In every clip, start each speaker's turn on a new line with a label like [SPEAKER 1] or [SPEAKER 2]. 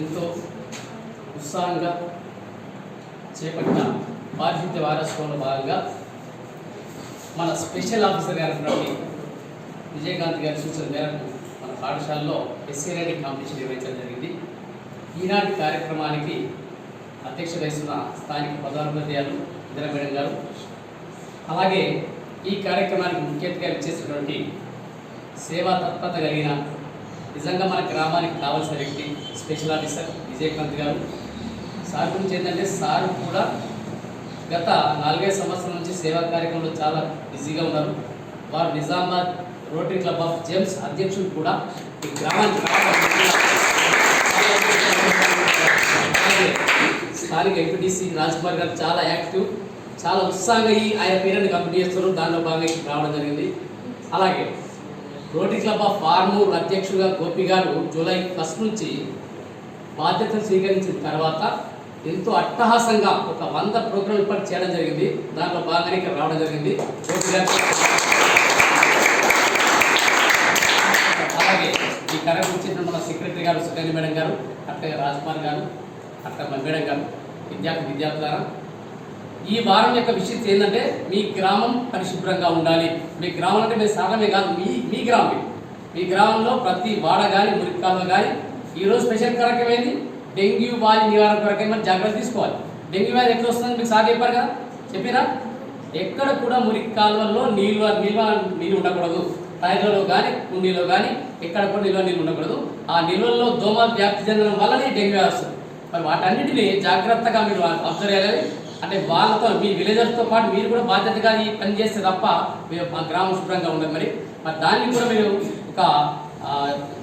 [SPEAKER 1] ఎంతో ఉత్సాహంగా చేపట్టిన పారిశుద్ధ్య వారోత్సవంలో భాగంగా మన స్పెషల్ ఆఫీసర్ గారు విజయకాంత్ గారి సూచన మేరకు మన పాఠశాలలో ఎస్సీ రైడింగ్ కాంపిటీషన్ నిర్వహించడం జరిగింది. ఈనాటి కార్యక్రమానికి అధ్యక్ష వహిస్తున్న స్థానిక పదాధిపత్యాలు ఇందిరామేడం గారు. అలాగే ఈ కార్యక్రమానికి ముఖ్యతగా ఇచ్చేసినటువంటి సేవా తత్పరత కలిగిన నిజంగా మన గ్రామానికి కావాల్సిన వ్యక్తి స్పెషల్ ఆఫీసర్ విజయకాంత్ గారు. సార్ గురించి ఏంటంటే సార్ కూడా గత నాలుగైదు సంవత్సరాల నుంచి సేవా కార్యక్రమంలో చాలా బిజీగా ఉన్నారు. వారు Nizamabad rotary club of Gems అధ్యక్షుడు కూడా ఈ గ్రామానికి స్థానిక ఎంపీటీసీ రాజ్ కుమార్ గారు చాలా యాక్టివ్ చాలా ఉత్సాహంగా ఈ ఆయన పేరెంట్ కంప్లీట్ చేస్తారు దానిలో భాగంగా రావడం జరిగింది. అలాగే రోటరీ క్లబ్ ఆఫ్ ఫార్మూర్ అధ్యక్షుడిగా గోపి గారు జూలై ఫస్ట్ నుంచి బాధ్యతలు స్వీకరించిన తర్వాత ఎంతో అట్టహాసంగా ఒక వంద ప్రోగ్రాం ఇప్పటి చేయడం జరిగింది. దాంట్లో భాగంగానే ఇక్కడ రావడం జరిగింది. గోపి గారు అలాగే ఈ కార్యక్రమం వచ్చిన మన సెక్రటరీ గారు సుకన్య మేడం గారు అట్లే రాజ్కుమార్ గారు అట్లా మేడం గారు విద్యార్థి విద్యార్థులారా ఈ వారం యొక్క విషయం ఏంటంటే మీ గ్రామం పరిశుభ్రంగా ఉండాలి. మీ గ్రామం అంటే మీ సాధనమే కాదు మీ మీ గ్రామమే. మీ గ్రామంలో ప్రతి వాడ కానీ మురికాలు కానీ ఈరోజు స్పెషల్ కార్యక్రమం ఏంది? డెంగ్యూ వ్యాధి నివారణ కొరకై మనం జాగ్రత్త తీసుకోవాలి. డెంగ్యూ వ్యాధి ఎట్లా వస్తుందని మీకు సార్ చెప్పారు కదా? చెప్పినా ఎక్కడ కూడా మురికి కాలువల్లో నీళ్ళు నిల్వ నీళ్ళు ఉండకూడదు. టైర్లలో కానీ కుండీలో కానీ ఎక్కడ కూడా నిల్వ నీళ్ళు ఉండకూడదు. ఆ నిల్వల్లో దోమ వ్యాప్తి చెందడం వల్లనే డెంగ్యూ వ్యాధి వస్తుంది. మరి వాటన్నిటిని జాగ్రత్తగా మీరు అబ్జర్వ్ చేయాలి. అంటే వాళ్ళతో మీ విలేజర్స్తో పాటు మీరు కూడా బాధ్యతగా ఈ పని చేస్తే తప్ప మీరు మా గ్రామం శుభ్రంగా ఉండదు మరి. మరి దాన్ని కూడా మీరు ఒక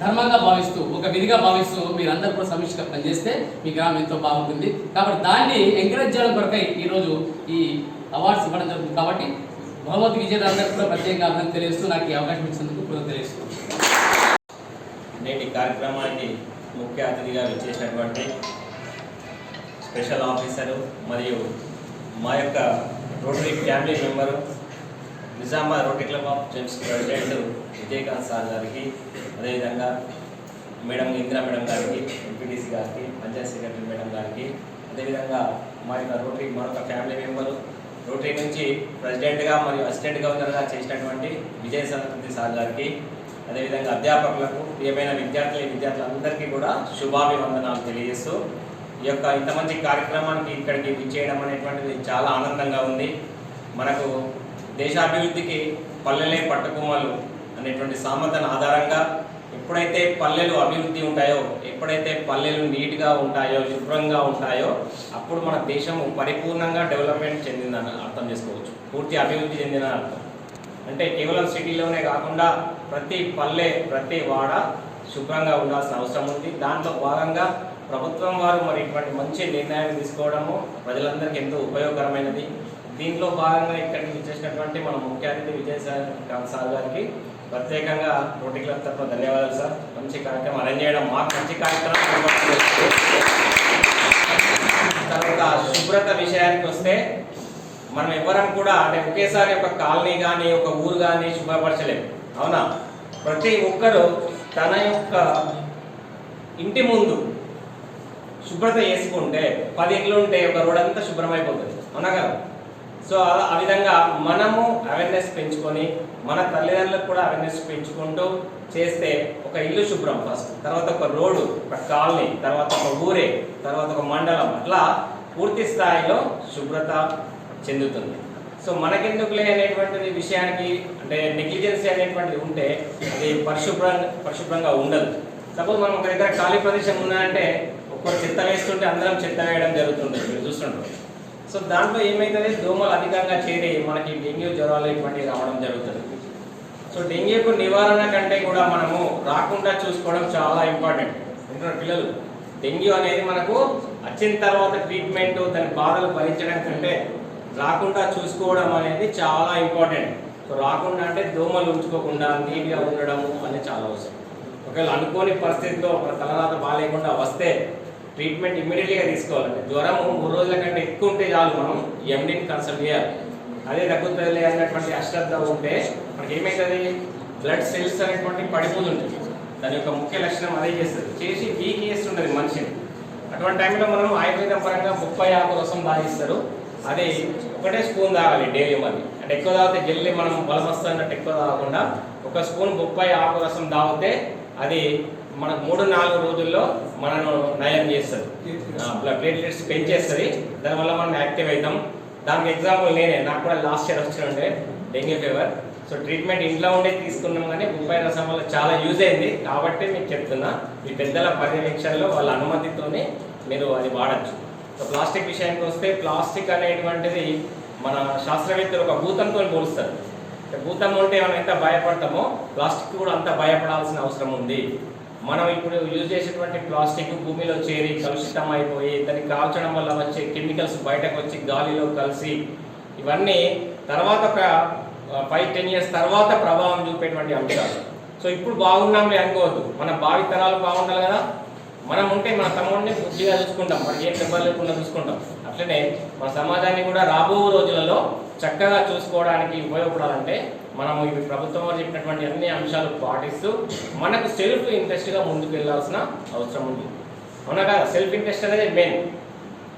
[SPEAKER 1] ధర్మంగా భావిస్తూ ఒక విధిగా భావిస్తూ మీరందరూ కూడా సమిష్టిగా పనిచేస్తే మీ గ్రామం ఎంతో బాగుంటుంది. కాబట్టి దాన్ని ఎంకరేజ్ చేయడం కొరకై ఈరోజు ఈ అవార్డ్స్ ఇవ్వడం జరుగుతుంది. కాబట్టి బహుమతి విజేతలందరికీ కూడా ప్రత్యేకంగా అభినందన తెలియజేస్తూ నాకు ఈ అవకాశం ఇచ్చినందుకు కూడా తెలియజేస్తున్నాను.
[SPEAKER 2] నేటి కార్యక్రమానికి ముఖ్య అతిథిగా విచ్చేసినటువంటి స్పెషల్ ఆఫీసరు మరియు మా యొక్క rotary family member నిజామా rotary club of Gems president Vijayakanth sir గారికి అదేవిధంగా మేడం ఇందిరా మేడం గారికి ఎంపీటీసీ గారికి పంచాయత్ సెక్రటరీ మేడం గారికి అదేవిధంగా మా యొక్క రోటరీ మరొక ఫ్యామిలీ మెంబరు. రోటరీ నుంచి ప్రెసిడెంట్గా మరియు అసిస్టెంట్ గవర్నర్గా చేసినటువంటి విజయ సరస్వతి సార్ గారికి అదేవిధంగా అధ్యాపకులకు ప్రియమైన విద్యార్థులు విద్యార్థులందరికీ కూడా శుభాభివందనాలు తెలియజేస్తూ ఈ యొక్క ఇంత మంచి కార్యక్రమానికి ఇక్కడికి విచ్చేయడం అనేటువంటిది చాలా ఆనందంగా ఉంది. మనకు దేశాభివృద్ధికి పల్లెలే పట్టుకుమలు అనేటువంటి సామర్థ్యం ఆధారంగా ఎప్పుడైతే పల్లెలు అభివృద్ధి ఉంటాయో ఎప్పుడైతే పల్లెలు నీట్గా ఉంటాయో శుభ్రంగా ఉంటాయో అప్పుడు మన దేశం పరిపూర్ణంగా డెవలప్మెంట్ చెందిందని అర్థం చేసుకోవచ్చు. పూర్తి అభివృద్ధి చెందిన అర్థం. అంటే కేవలం సిటీలోనే కాకుండా ప్రతి పల్లె ప్రతి వాడ శుభ్రంగా ఉండాల్సిన అవసరం ఉంది. దాంట్లో భాగంగా ప్రభుత్వం వారు మరి ఇటువంటి మంచి నిర్ణయం తీసుకోవడము ప్రజలందరికీ ఎంతో ఉపయోగకరమైనది. దీంట్లో భాగంగా ఇక్కడికి వచ్చేసినటువంటి మన ముఖ్య అతిథి విజయ్ సార్ సార్ గారికి ప్రత్యేకంగా రోటీ క్లబ్ తరఫున ధన్యవాదాలు సార్. మంచి కార్యక్రమం అరేంజ్ చేయడం మాకు మంచి కార్యక్రమం. తర్వాత శుభ్రత విషయానికి వస్తే మనం ఎవరం కూడా అంటే ఒకేసారి ఒక కాలనీ కానీ ఒక ఊరు కానీ శుభ్రపరచలేము అవునా? ప్రతి ఒక్కరూ తన యొక్క ఇంటి ముందు శుభ్రత చేసుకుంటే పది ఇండ్లు ఉంటే ఒక రోడ్ అంతా శుభ్రమైపోతుంది అవునా కదా? సో ఆ- ఆ విధంగా మనము అవేర్నెస్ పెంచుకొని మన తల్లిదండ్రులకు కూడా అవేర్నెస్ పెంచుకుంటూ చేస్తే ఒక ఇల్లు శుభ్రం ఫస్ట్ తర్వాత ఒక రోడ్డు ఒక కాలనీ తర్వాత ఒక ఊరే తర్వాత ఒక మండలం. అట్లా పూర్తి స్థాయిలో శుభ్రత చెందుతుంది. సో మనకెందుకులే అనేటువంటిది విషయానికి అంటే నెగ్లిజెన్సీ అనేటువంటిది ఉంటే అది పరిశుభ్రంగా పరిశుభ్రంగా ఉండదు. సపోజ్ మనం ఒక దగ్గర ఖాళీ ప్రదేశం ఉన్నదంటే ఒక్కరు చెత్త వేస్తుంటే అందరం చెత్త వేయడం జరుగుతుంది మీరు చూస్తుంటారు సో దాంట్లో ఏమైతుంది? దోమలు అధికంగా చేరి మనకి డెంగ్యూ జ్వరాలు ఇటువంటివి రావడం జరుగుతుంది. సో డెంగ్యూకు నివారణ కంటే కూడా మనము రాకుండా చూసుకోవడం చాలా ఇంపార్టెంట్. ఎందుకంటే పిల్లలు డెంగ్యూ అనేది మనకు వచ్చిన తర్వాత ట్రీట్మెంట్ దాని బాధలు భరించడం కంటే రాకుండా చూసుకోవడం అనేది చాలా ఇంపార్టెంట్. సో రాకుండా అంటే దోమలు ఉంచుకోకుండా నీట్గా ఉండడం అనేది చాలా అవసరం. ఒకవేళ అనుకోని పరిస్థితిలో ఒక తలరాత బాగాలేకుండా వస్తే ట్రీట్మెంట్ ఇమ్మీడియట్గా తీసుకోవాలండి జ్వరం మూడు రోజుల కంటే ఎక్కువ ఉంటే చాలు మనం ఎండిని కన్సల్ట్ చేయాలి. అదే తగ్గుతుంది అన్నటువంటి అశ్రద్ధ ఉంటే మనకి ఏమవుతుంది బ్లడ్ సెల్స్ అనేటువంటి పడిపోతుంటుంది దాని యొక్క ముఖ్య లక్షణం అదే చేస్తుంది. చేసి వీక్ చేస్తుంటుంది మనిషిని. అటువంటి టైంలో మనం ఆయుర్వేదం పరంగా ముప్పై ఆకు రసం తాగిస్తారు. అదే ఒకటే స్పూన్ తాగాలి డైలీ మరి అంటే ఎక్కువ తాగితే జల్లి మనం బలం వస్తున్నట్టు ఎక్కువ తాగకుండా ఒక స్పూన్ బొప్పాయి ఆకు రసం తాగితే అది మనకు మూడు నాలుగు రోజుల్లో మనను నయం చేస్తుంది. ప్లేట్లెట్స్ పెంచేస్తుంది. దానివల్ల మనం యాక్టివ్ అవుతాం దానికి ఎగ్జాంపుల్ నేనే నాకు కూడా లాస్ట్ ఇయర్ వచ్చిండే డెంగ్యూ ఫీవర్. సో ట్రీట్మెంట్ ఇంట్లో ఉండే తీసుకున్నాం కానీ ముప్పై రసం వల్ల చాలా యూజ్ అయింది. కాబట్టి మీకు చెప్తున్నా ఈ పెద్దల పర్యవేక్షణలో వాళ్ళ అనుమతితోనే మీరు అది వాడచ్చు. సో ప్లాస్టిక్ విషయానికి వస్తే ప్లాస్టిక్ అనేటువంటిది మన శాస్త్రవేత్తలు ఒక భూతంతో పోలుస్తారు. భూతం ఉంటే మనం ఎంత భయపడతామో ప్లాస్టిక్ కూడా అంత భయపడాల్సిన అవసరం ఉంది. మనం ఇప్పుడు యూజ్ చేసేటువంటి ప్లాస్టిక్ భూమిలో చేరి కలుషితం అయిపోయి దాన్ని కాల్చడం వల్ల వచ్చే కెమికల్స్ బయటకు వచ్చి గాలిలో కలిసి ఇవన్నీ తర్వాత ఒక ఫైవ్ టెన్ ఇయర్స్ తర్వాత ప్రభావం చూపేటువంటి అంశాలు. సో ఇప్పుడు బాగున్నాంలే అనుకోవద్దు. మన భావి తరాలు బాగుండాలి కదా? మనం ఉంటే మన తమ్ముడిని బుద్ధిగా చూసుకుంటాం. మనకి ఏం దెబ్బలు లేకుండా చూసుకుంటాం. అట్లనే మన సమాజాన్ని కూడా రాబో రోజులలో చక్కగా చూసుకోవడానికి ఉపయోగపడాలంటే మనము ఇవి ప్రభుత్వం వారు చెప్పినటువంటి అన్ని అంశాలు పాటిస్తూ మనకు సెల్ఫ్ ఇంట్రెస్ట్గా ముందుకు వెళ్ళాల్సిన అవసరం ఉంది. అవునా కదా? సెల్ఫ్ ఇంట్రెస్ట్ అనేది మెయిన్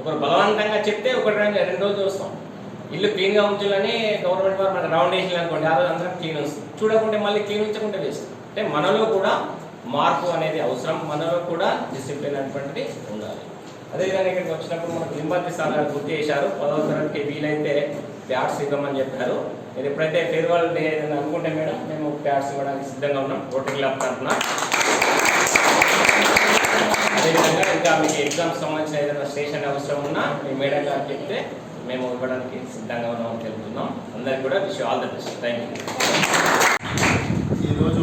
[SPEAKER 2] ఒకరు బలవంతంగా చెప్తే ఒకటి రెండు రెండు రోజులు చూస్తాం ఇల్లు క్లీన్గా ఉంచాలని గవర్నమెంట్ వారు మనకు రౌండ్ వేసిన అనుకోండి ఆ రోజు అందరం క్లీన్ వస్తుంది చూడకుంటే మళ్ళీ క్లీన్ ఉంచకుంటే వేస్తుంది అంటే మనలో కూడా మార్పు అనేది అవసరం మనలో కూడా డిసిప్లిన్ అనేటువంటిది ఉండాలి. అదేవిధంగా ఇక్కడికి వచ్చినప్పుడు మనకు లింబాద్రి సార్ గారు గుర్తు చేశారు. పదవ తరగతికి వీలైతే ప్యాడ్స్ ఇవ్వమని చెప్పారు. నేను ఎప్పుడైతే ఫేర్వెల్ డే ఏదైనా అనుకుంటే మేడం మేము ప్యాడ్స్ ఇవ్వడానికి సిద్ధంగా ఉన్నాం రోటరీ క్లబ్ తరఫున. అదేవిధంగా ఇంకా మీకు ఎగ్జామ్స్ సంబంధించిన ఏదైనా స్టేషన్ అవసరం ఉన్నా మీ మేడం గారు చెప్తే మేము ఇవ్వడానికి సిద్ధంగా ఉన్నామని తెలుపుతున్నాం అందరికి కూడా wish all the best. Thank you.
[SPEAKER 3] ఈరోజు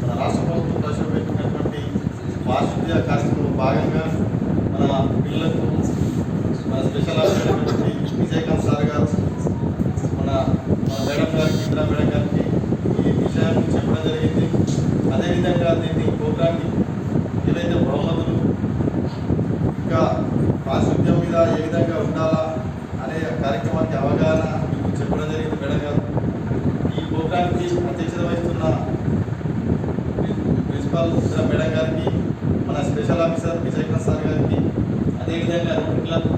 [SPEAKER 3] మన రాష్ట్ర ప్రభుత్వం ప్రవేశపెట్టినటువంటి వార్షిక కార్యక్రమంలో భాగంగా మన పిల్లలకు మన స్పెషల్ ఆఫీసర్ అయినటువంటి విజయకాంత్ సార్ గారు మన మన మేడం గారికి ఇందిరా మేడం గారికి ఈ విషయాన్ని చెప్పడం జరిగింది అదేవిధంగా దీన్ని ప్రోగ్రామ్ని ఏవైతే బహుమతులు ఇంకా పారిశుద్ధ్యం మీద ఏ విధంగా ఉండాలా అనే కార్యక్రమానికి అవగాహన మీకు చెప్పడం జరిగింది మేడం గారు ఈ ప్రోగ్రామ్కి అధ్యక్షత వహిస్తున్న ప్రిన్సిపాల్ ఉత్తర మేడం గారికి మన స్పెషల్ ఆఫీసర్ విజయకృష్ణ సార్ గారికి అదేవిధంగా rotary club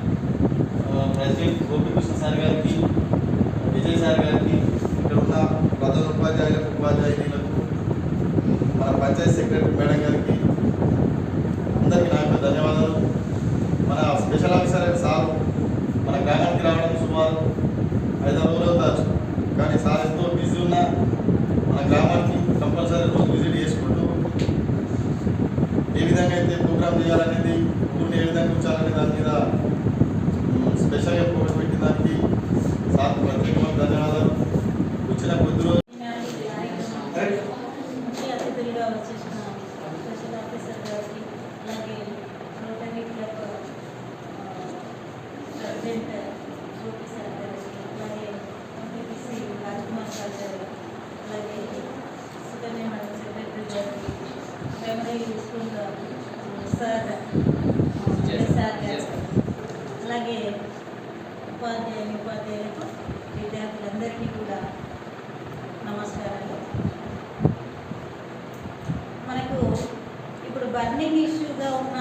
[SPEAKER 3] president Gopikrishna sir గారికి విజయ్ సార్ గారికి ఇక్కడ ఉన్న ప్రధాన ఉపాధ్యాయులకు ఉపాధ్యాయులకు మన పంచాయత్ సెక్రటరీ మేడం గారికి అందరికీ నా ధన్యవాదాలు. మన స్పెషల్ ఆఫీసర్ సార్ మన గ్రామానికి రావడం సుమారు ఐదారు రోజులు అవుతారు. కానీ సార్ ఎంతో బిజీ ఉన్నా మన గ్రామానికి కంపల్సరీ రోజు విజిట్ చేసుకుంటూ ఏ విధంగా అయితే ప్రోగ్రామ్ చేయాలనేది ఊరిని ఏ విధంగా ఉంచాలనే దాని మీద మ్, స్పెషల్గా ప్రోగ్రామ్ పెట్టిన దానికి సార్ ప్రత్యేకమైన ధన్యవాదాలు వచ్చిన కొద్ది రోజు
[SPEAKER 4] ముఖ్య అతిథులుగా వచ్చేసిన స్పెషల్ ఆఫీసర్ గారికి అలాగే rotary club president Gopi sir గారికి అలాగే ఎంపీటీసీ రాజ్కుమార్ సార్ గారు అలాగే సుకన్య మేడం సెక్రటరీ గారికి memory school sir Jaya sir గారు అలాగే ఉపాధ్యాయులు ఉపాధ్యాయులకు విద్యార్థులందరికీ కూడా నమస్కారాలు మనకు ఇప్పుడు బర్నింగ్ ఇష్యూగా ఉన్న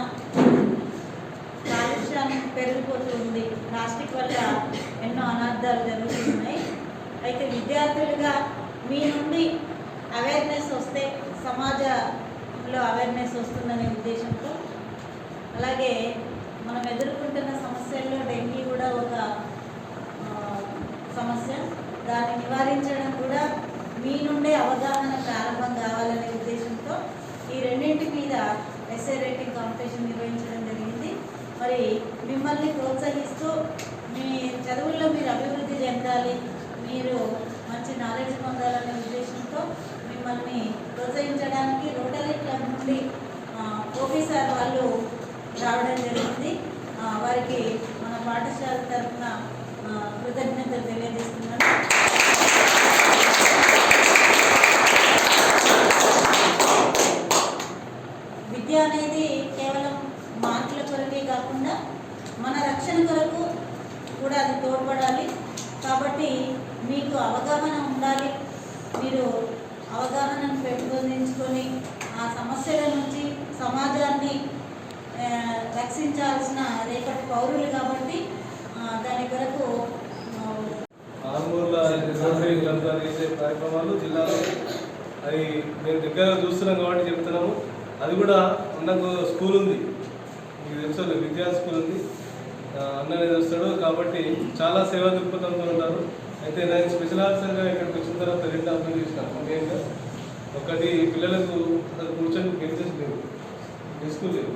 [SPEAKER 4] పెరిగిపోతూ ఉంది ప్లాస్టిక్ వల్ల ఎన్నో అనర్థాలు జరుగుతున్నాయి. అయితే విద్యార్థులుగా మీ నుండి అవేర్నెస్ వస్తే సమాజంలో అవేర్నెస్ వస్తుందనే ఉద్దేశంతో. అలాగే మనం ఎదుర్కొంటున్న సమస్యల్లో డెంగీ కూడా ఒక సమస్య. దాన్ని నివారించడం కూడా మీ నుండే అవగాహన ప్రారంభం కావాలనే ఉద్దేశంతో ఈ రెండింటి మీద ఎస్ఏ రేటింగ్ కాంపిటీషన్ నిర్వహించడం జరిగింది. మరి మిమ్మల్ని ప్రోత్సహిస్తూ మీ చదువుల్లో మీరు అభివృద్ధి చెందాలి మీరు మంచి నాలెడ్జ్ పొందాలనే ఉద్దేశంతో మిమ్మల్ని ప్రోత్సహించడానికి రోటరీ క్లబ్ నుండి ఆఫీసర్ వాళ్ళు రావడం జరిగింది. వారికి మన పాఠశాల తరఫున కృతజ్ఞతలు తెలియజేస్తున్నాను విద్య అనేది కేవలం మార్కుల కొరకే కాకుండా మన రక్షణ కొరకు కూడా అది తోడ్పడాలి కాబట్టి మీకు అవగాహన ఉండాలి. మీరు అవగాహనను పెంపొందించుకొని ఆ సమస్యల నుంచి సమాజాన్ని రక్షించాల్సిన రేపటి పౌరులు కాబట్టి దాని కొరకు
[SPEAKER 1] రోటరీ క్లబ్ చేసే కార్యక్రమాలు జిల్లాలో అది మేము దగ్గరగా చూస్తున్నాం కాబట్టి చెప్తున్నాము. అది కూడా అన్నకు స్కూల్ ఉంది. మీకు తెలుసు విద్యా స్కూల్ ఉంది. అన్న అన్ననే వస్తాడు కాబట్టి చాలా సేవా దృక్పథంతో ఉంటారు. అయితే నేను స్పెషల్ ఆఫీసర్గా ఇక్కడికి వచ్చిన తర్వాత రెండు అర్థం చేసినాను ముఖ్యంగా ఒకటి పిల్లలకు అది కూర్చొని బెంచెస్ లేవు డెస్క్ లేవు.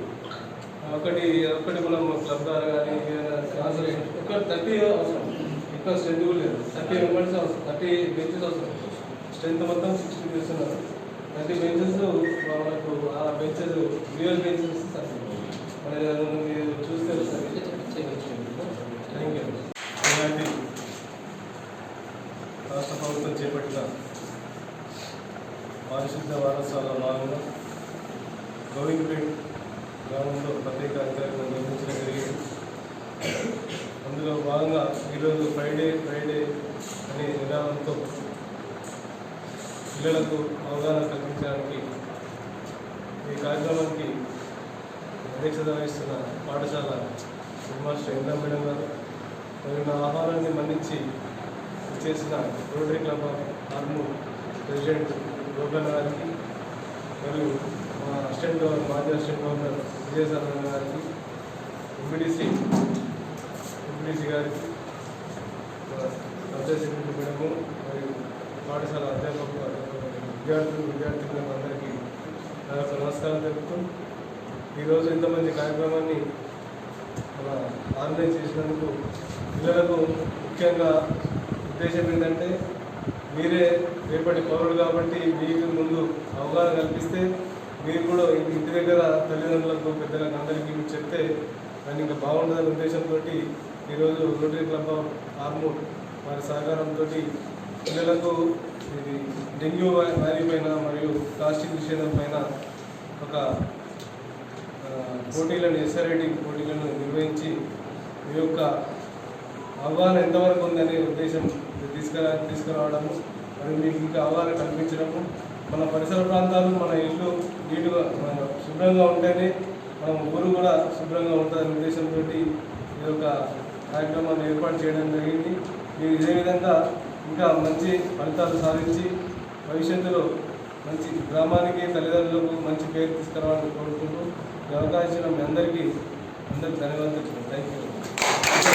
[SPEAKER 1] ఒకటి ఒకటి మనం క్లబ్ ద్వారా కానీ ఒక థర్టీ అవసరం. ఎక్కువ స్ట్రెంత్ కూడా లేదు. థర్టీ మెంబర్స్ అవసరం. థర్టీ బెంచెస్ అవసరం. స్ట్రెంత్ మొత్తం సిక్స్టీ చేస్తున్నారు థర్టీ బెంచెస్ మనకు ఆ బెంచెస్ రియల్ బెంచెస్ మరి మీరు చూస్తే థ్యాంక్ యూ
[SPEAKER 5] ఇలాంటి రాష్ట్ర ప్రభుత్వం చేపట్టిన పారిశుద్ధ వారోత్సవాల భాగంగా గోవింద్పేట్ గ్రామంలో ప్రత్యేక కార్యక్రమం నిర్మించడం జరిగింది. అందులో భాగంగా ఈరోజు ఫ్రైడే ఫ్రైడే అనే విధానంతో పిల్లలకు అవగాహన కల్పించడానికి ఈ కార్యక్రమానికి అధ్యక్షత వహిస్తున్న పాఠశాల మాస్టర్ ఇంద్రా మేడం గారు మరియు నా ఆహారాన్ని మన్నించి చేసిన rotary club of Armoor president Gopan గారికి మరియు మా అసిస్టెంట్ గవర్నర్ మాజీ అసిస్టెంట్ గవర్నర్ విజయసారాయణ గారికి ఎంపీడీసీ ఎంపీడీసీ గారికి పంచాయతీ సెక్రటరీ మేడము మరియు పాఠశాల అధ్యాపకులు విద్యార్థులు విద్యార్థులకు అందరికీ నా యొక్క నమస్కారం తెలుపుతూ ఈరోజు ఇంతమంది కార్యక్రమాన్ని మన ఆర్గనైజ్ చేసినందుకు పిల్లలకు ముఖ్యంగా ఉద్దేశం ఏంటంటే మీరే రేపటి పౌరులు కాబట్టి మీకు ముందు అవగాహన కల్పిస్తే మీరు కూడా ఇంటి ఇంటి దగ్గర తల్లిదండ్రులకు పెద్దలకు అందరికీ మీరు చెప్తే దాన్ని ఇంకా బాగుంటుందనే ఉద్దేశంతో ఈరోజు రోటరీ క్లబ్ ఆఫ్ ఆర్మూర్ వారి సహకారంతో పిల్లలకు ఇది డెంగ్యూ వ్యాధి పైన మరియు ప్లాస్టిక్ నిషేధం పైన ఒక పోటీలను ఎస్ఆర్ఐటి పోటీలను నిర్వహించి మీ యొక్క అవగాహన ఎంతవరకు ఉందనే ఉద్దేశం తీసుకురా తీసుకురావడము మరి మీకు ఇంకా అవగాహన కల్పించడము మన పరిసర ప్రాంతాలు మన ఇల్లు నీటుగా శుభ్రంగా ఉంటేనే మన ఊరు కూడా శుభ్రంగా ఉంటుందనే ఉద్దేశంతో ఈ యొక్క కార్యక్రమాన్ని ఏర్పాటు చేయడం జరిగింది. మీరు ఇదే విధంగా ఇంకా మంచి ఫలితాలు సాధించి భవిష్యత్తులో మంచి గ్రామానికి తల్లిదండ్రులకు మంచి పేరు తీసుకురావాలని కోరుకుంటూ ఈ అవకాశం మీ అందరికీ అందరికీ ధన్యవాదాలు థ్యాంక్ యూ